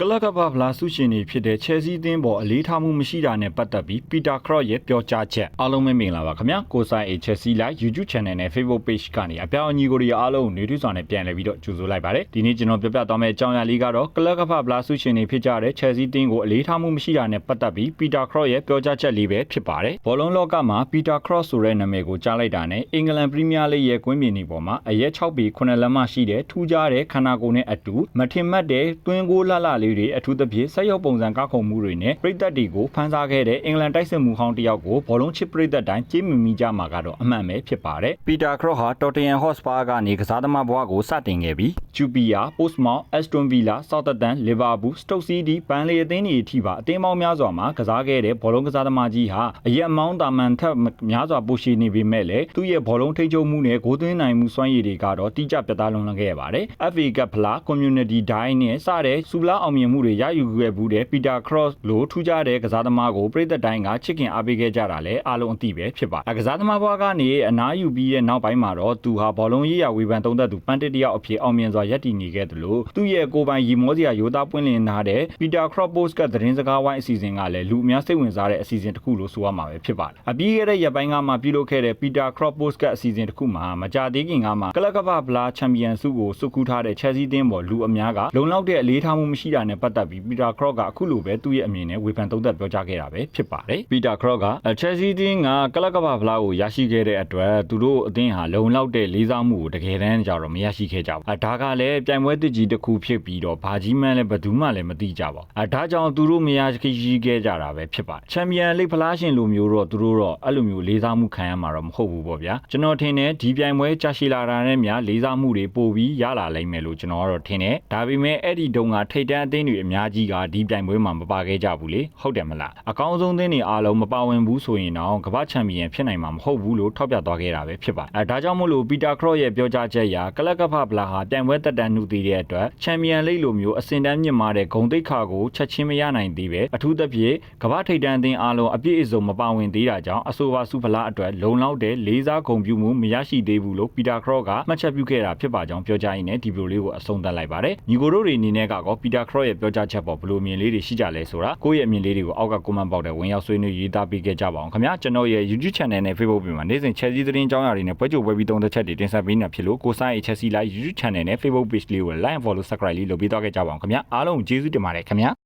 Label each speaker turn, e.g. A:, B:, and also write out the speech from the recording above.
A: ကလပ်ကပဗလာဆုရှင်တွေဖြစ်တဲ့ Chelsea အသင်းပေါ်အလေးထားမှုမရှိတာနဲ့ပတ်သက်ပြီး Peter Crouch ရဲ့ပြောကြားချက်အားလုံးပဲမင်္ဂလာပါခင်ဗျာကိုဆိုင် A Chelsea Live YouTube Channel နဲ့ Facebook Page ကနေအပြောင်းအညီကိုရီအားလုံးနေထွေးစွာနဲ့ပြန်လည်ပြီးတော့ကြိုဆိုလိုက်ပါတယ်ဒီနေ့ကျွန်တော်ပြပြသွားမယ့်အကြောင်းအရာလေးကတော့ကလပ်ကပဗလာဆုရှင်တွေဖြစ်ကြတဲ့ Chelsea အသင်းကိုအလေးထားမှုမရှိတာနဲ့ပတ်သက်ပြီး Peter Crouch ရဲ့ပြောကြားချက်လေးပဲဖြစ်ပါတယ်ဘောလုံးလောကမှာ Peter Crouch ဆိုတဲ့နာမည်ကိုကြားလိုက်တာနဲ့အင်္ဂလန်ပရီးမီးယားလိရဲ့ကွင်းမြင်နေပေါ်မှာအရက်6ပေ9လက်မရှိတဲ့ထူးခြားတဲ့ခန္ဓာကိုယ်နဲ့အတူမထင်မှတ်တဲ့တွင်းကိုလှလှလေးတွေအထူးသဖြင့်ဆက်ရုပ်ပုံစံကောက်ခုံမှုတွေနဲ့ပြည်သက်တွေကိုဖန်ဆားခဲ့တဲ့အင်္ဂလန်တိုက်စစ်မှုဟောင်းတစ်ယောက်ကိုဘောလုံးချစ်ပြည်သက်တိုင်းကြေးမီမိကြမှာကတော့အမှန်ပဲဖြစ်ပါတယ်ပီတာခရော့ဟာတော်တယန်ဟော့စပါကနေကစားသမားဘဝကိုစတင်ခဲ့ပြီးဂျူပီယာပို့စ်မောင်အက်စတွန်ဗီလာဆောက်သက်တန်လီဗာပူးစတုတ်စီးဒီပန်လီအသင်းတွေအထိပါအသင်းပေါင်းများစွာမှာကစားခဲ့တဲ့ဘောလုံးကစားသမားကြီးဟာအရက်မောင်းတာမန်ထက်များစွာပိုရှိနေပေမဲ့လည်းသူ့ရဲ့ဘောလုံးထိန်းချုပ်မှုနဲ့ဂိုးသွင်းနိုင်မှုစွမ်းရည်တွေကတော့တိကျပြတ်သားလွန်လပ်ခဲ့ရပါတယ် FA Cup ဖလား Community Dine နဲ့စတဲ့စူလာအောင်မြင်မှုတွေရယူခဲ့ဘူးတဲ့ပီတာခရော့လိုထူးခြားတဲ့ကစားသမားကိုပြည်သက်တိုင်းကချစ်ခင်အားပေးခဲ့ကြတာလည်းအားလုံးအသိပဲဖြစ်ပါတယ်ကစားသမားဘွားကနေအနားယူပြီးတဲ့နောက်ပိုင်းမှာတော့သူဟာဘောလုံးရေးရာဝေဖန်သုံးသပ်သူပန်တစ်တယောက်အဖြစ်အောင်မြင်စွာရပ်တည်နေခဲ့တယ်လို့သူ့ရဲ့ကိုယ်ပိုင်ရီမောစရာရိုးသားပွင့်လင်းထားတဲ့ပီတာခရော့ပို့စ်ကသတင်းစကားဝိုင်းအစီအစဉ်ကလည်းလူအများစိတ်ဝင်စားတဲ့အစီအစဉ်တစ်ခုလို့ဆိုရမှာပဲဖြစ်ပါတယ်အပြီးခဲ့တဲ့ရက်ပိုင်းကမှပြုလုပ်ခဲ့တဲ့ပီတာခရော့ပို့စ်ကအစီအစဉ်တစ်ခုမှာမကြသေးခင်ကမှကလပ်ကပဗလာချန်ပီယံဆုကိုစုကူးထားတဲ့ Chelsea တင်းပေါ်လူအများကလုံလောက်တဲ့အလေးထားမှုမရှိတာနဲ့ပတ်သက်ပြီးပီတာခရော့ကအခုလိုပဲသူ့ရဲ့အမြင်နဲ့ဝေဖန်သုံးသပ်ပြောကြားခဲ့တာပဲဖြစ်ပါတယ်ပီတာခရော့က Chelsea တင်းကကလပ်ကပဗလာကိုရရှိခဲ့တဲ့အတွက်သူတို့အသင်းဟာလုံလောက်တဲ့လေးစားမှုကိုတကယ်တမ်းကြတော့မရရှိခဲ့ကြဘူးအဲဒါကလည်းပြိုင်ပွဲတစ်ကြီးတစ်ခုဖြစ်ပြီးတော့ဘာကြီးမှန်းလည်းဘယ်သူမှလည်းမသိကြပါဘူးအဲဒါကြောင့်သူတို့မရရှိခဲ့ကြတာပဲဖြစ်ပါတယ်ချန်ပီယံလိဖလားရှင်လိုမျိုးတော့သူတို့တော့အဲ့လိုမျိုးလေးစားမှုခံရမှာတော့မဟုတ်ဘူးပေါ့ဗျာကျွန်တော်ထင်တယ်ဒီပြိုင်ပွဲကြာရှည်လာတာနဲ့များလေးစားမှုတွေပို့ပြီးရလာလိမ့်မယ်လို့ကျွန်တော်ကတော့ထင်တယ်ဒါပေမဲ့အဲ့ဒီတုန်းကထိတ်တန်းအသင်းတွေအများကြီးကဒီပြိုင်ပွဲမှာမပါခဲ့ကြဘူးလေဟုတ်တယ်မလားအကောင်းဆုံးအသင်းတွေအားလုံးမပါဝင်ဘူးဆိုရင်တော့ကမ္ဘာချန်ပီယံဖြစ်နိုင်မှာမဟုတ်ဘူးလို့ထောက်ပြသွားခဲ့တာပဲဖြစ်ပါတယ်အဲဒါကြောင့်မို့လို့ပီတာခရော့ရဲ့ပြောကြားချက်အရကလပ်ကဖဗလာဟာပြိုင်ပွဲတက်တန်းနှုတ်သေးတဲ့အတွက်ချန်ပီယံလိလိုမျိုးအစင်တန်းမြင့်မာတဲ့ဂုံတိတ်ခါကိုချက်ချင်းမရနိုင်သေးပဲအထူးသဖြင့်ကမ္ဘာထိတ်တန်းအသင်းအားလုံးအပြည့်အစုံမပါဝင်သေးတာကြောင့်အဆိုပါစုဖလားအတွက်လုံလောက်တဲ့လေးစားဂုံပြူမှုမရရှိသေးဘူးလို့ပီတာခရော့ကမှတ်ချက်ပြုခဲ့တာဖြစ်ပါကြောင်းပြောကြားရင်းနဲ့ဒီဗီဒီယိုလေးကိုအဆုံးသတ်လိုက်ပါတယ်ညီကိုတို့တွေအနေနဲ့ကတော့ပီတာခရော့ရဲ့ပြောကြားချက်ပေါ်ဘယ်လိုမြင်လေးတွေရှိကြလဲဆိုတာကိုယ့်ရဲ့အမြင်လေးတွေကိုအောက်က comment box ထဲဝင်ရောက်ဆွေးနွေးရေးသားပေးခဲ့ကြပါအောင်ခင်ဗျာကျွန်တော်ရဲ့ YouTube channel နဲ့ Facebook page မှာနေ့စဉ် Chelsea သတင်းကြောင်းအရာတွေနဲ့ပွဲကြိုပွဲပြီးသုံးသက်ချက်တွေတင်ဆက်ပေးနေတာဖြစ်လို့ကိုဆိုင် Chelsea Live YouTube channel နဲ့ Facebook page လေးကို like and follow subscribe လေးလုပ်ပေးသွားခဲ့ကြပါအောင်ခင်ဗျာအားလုံးကျေးဇူးတင်ပါတယ်ခင်ဗျာ